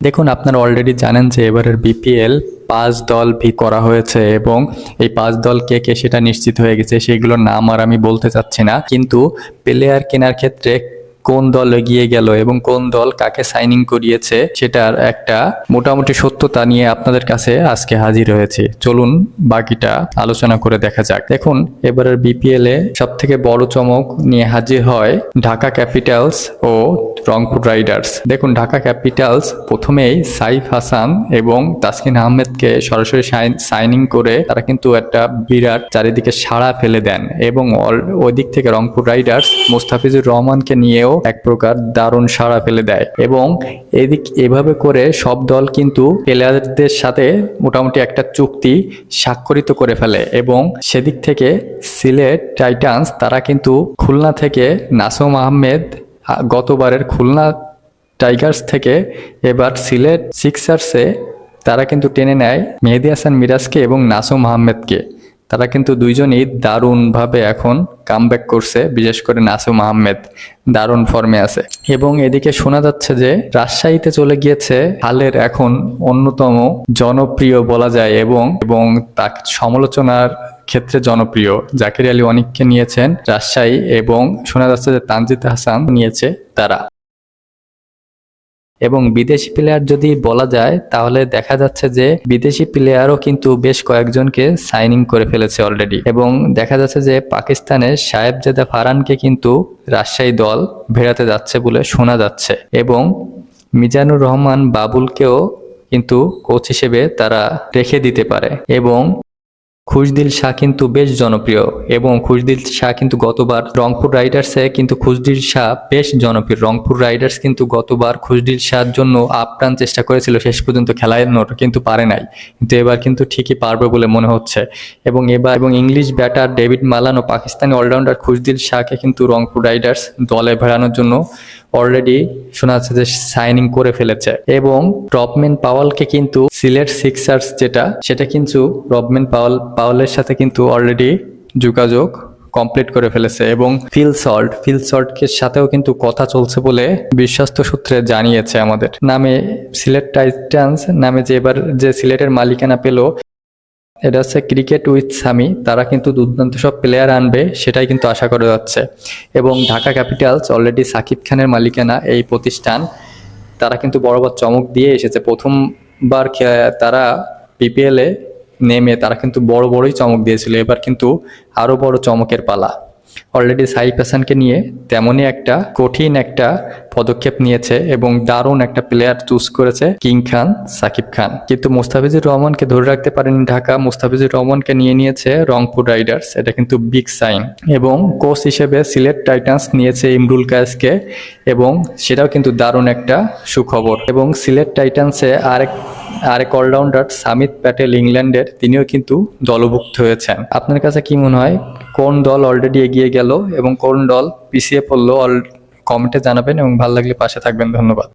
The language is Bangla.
দেখুন, আপনারা অলরেডি জানেন যে এবারের বিপিএল পাঁচ দল ভি করা হয়েছে এবং এই পাঁচ দল কে কে সেটা নিশ্চিত হয়ে গেছে সেগুলোর নাম আর আমি বলতে চাচ্ছি না। কিন্তু প্লেয়ার কেনার ক্ষেত্রে কোন দল এগিয়ে গেল এবং কোন দল কাকে সাইনিং করিয়েছে সেটার একটা মোটামুটি সত্যতা নিয়ে আপনাদের কাছে আজকে হাজির হয়েছে। চলুন বাকিটা আলোচনা করে দেখা যাক। দেখুন, এবারের বিপিএল এ সব থেকে বড় চমক নিয়ে হাজির হয় ঢাকা ক্যাপিটালস ও রংপুর রাইডার্স। দেখুন, ঢাকা ক্যাপিটালস প্রথমেই সাইফ হাসান এবং তাসকিন আহমেদকে সরাসরি সাইনিং করে তারা কিন্তু একটা বিরাট চারিদিকে সাড়া ফেলে দেন এবং ওই দিক থেকে রংপুর রাইডার্স মুস্তাফিজুর রহমানকে নিয়েও এক প্রকার দারুণ সাড়া ফেলে দেয় এবং এদিক এভাবে করে সব দল কিন্তু প্লেয়ারদের সাথে মোটামুটি একটা চুক্তি স্বাক্ষরিত করে ফেলে এবং সেদিক থেকে সিলেট টাইটান্স তারা কিন্তু খুলনা থেকে নাসম আহমেদ গতবারের খুলনা টাইগার্স থেকে এবার সিলেট সিক্সার্সে তারা কিন্তু টেনে নেয় মেহেদি হাসান মিরাজকে এবং নাসুম আহমেদকে। তারা কিন্তু দুইজনই দারুণভাবে এখন কামব্যাক করছে, বিশেষ করে নাসুম আহমেদ দারুণ ফর্মে আছে। এবং এদিকে শোনা যাচ্ছে যে, রাজশাহীতে চলে গিয়েছে হালের এখন অন্যতম জনপ্রিয় বলা যায় এবং এবং তার সমালোচনার ক্ষেত্রে জনপ্রিয়। জাকির আলী অনেককে নিয়েছেন রাজশাহী এবং শোনা যাচ্ছে যে তানজিদ হাসান নিয়েছে তারা। এবং বিদেশি প্লেয়ার যদি বলা যায়, তাহলে দেখা যাচ্ছে যে বিদেশি প্লেয়ারও কিন্তু বেশ কয়েকজনকে সাইনিং করে ফেলেছে অলরেডি এবং দেখা যাচ্ছে যে পাকিস্তানের সাহেবজাদা ফারানকে কিন্তু রাজশাহী দল ভেড়াতে যাচ্ছে বলে শোনা যাচ্ছে। এবং মিজানুর রহমান বাবুলকেও কিন্তু কোচ হিসেবে তারা রেখে দিতে পারে। এবং খুশদিল শাহ কিন্তু বেশ জনপ্রিয় এবং খুশদিল শাহ কিন্তু গতবার রংপুর রাইডার্সে কিন্তু খুশদিল শাহ বেশ জনপ্রিয়। রংপুর রাইডার্স কিন্তু গতবার খুশদিল শাহর জন্য আপ্রাণ চেষ্টা করেছিল, শেষ পর্যন্ত খেলানোর কিন্তু পারে নাই। কিন্তু এবার কিন্তু ঠিকই পারবে বলে মনে হচ্ছে। এবং এবার এবং ইংলিশ ব্যাটার ডেভিড মালানো, পাকিস্তানি অলরাউন্ডার খুশদিল শাহকে কিন্তু রংপুর রাইডার্স দলে ভেড়ানোর জন্য অলরেডি শোনা যাচ্ছে যে সাইনিং করে ফেলেছে। এবং রবম্যান পাওয়ালকে কিন্তু সিলেট সিক্সার্স যেটা, সেটা কিন্তু রবম্যান পাওয়াল পাওয়ালের সাথে কিন্তু অলরেডি যোগাযোগ কমপ্লিট করে ফেলেছে এবং ফিল সল্ট, ফিল সাথেও কিন্তু কথা চলছে বলে বিশ্বস্ত সূত্রে জানিয়েছে আমাদের। নামে সিলেট টাইটান্স নামে যে এবার যে সিলেটের মালিকানা পেল, এটা হচ্ছে ক্রিকেট উইথ সামি। তারা কিন্তু দুর্দান্ত সব প্লেয়ার আনবে সেটাই কিন্তু আশা করা যাচ্ছে। এবং ঢাকা ক্যাপিটালস অলরেডি সাকিব খানের মালিকানা এই প্রতিষ্ঠান, তারা কিন্তু বড় বড় চমক দিয়ে এসেছে। প্রথমবার তারা বিপিএলে নেমে তারা কিন্তু বড় বড়ই চমক দিয়েছিল। এবার কিন্তু আরও বড় চমকের পালা। অলরেডি সাই হাসানকে নিয়ে তেমনই একটা কঠিন একটা পদক্ষেপ নিয়েছে এবং দারুণ একটা প্লেয়ার চুজ করেছে কিং খান সাকিব খান কিন্তু মুস্তাফিজুর রহমানকে ধরে রাখতে পারেনি ঢাকা। মুস্তাফিজুর রহমানকে নিয়ে নিয়েছে রংপুর রাইডার্স এটা কিন্তু বিগ সাইন এবং কোচ হিসেবে সিলেট টাইটান্স নিয়েছে ইমরুল কায়েসকে এবং সেটাও কিন্তু দারুণ একটা সুখবর। এবং সিলেট টাইটান্সে আরেক আরেক অলরাউন্ডার সামিত প্যাটেল ইংল্যান্ডের, তিনিও কিন্তু দলভুক্ত হয়েছেন। আপনার কাছে কি মনে হয়, কোন দল অলরেডি এগিয়ে গেল এবং কোন দল পিছিয়ে পড়ল? অল কমেন্টে জানাবেন এবং ভালো লাগলে পাশে থাকবেন। ধন্যবাদ।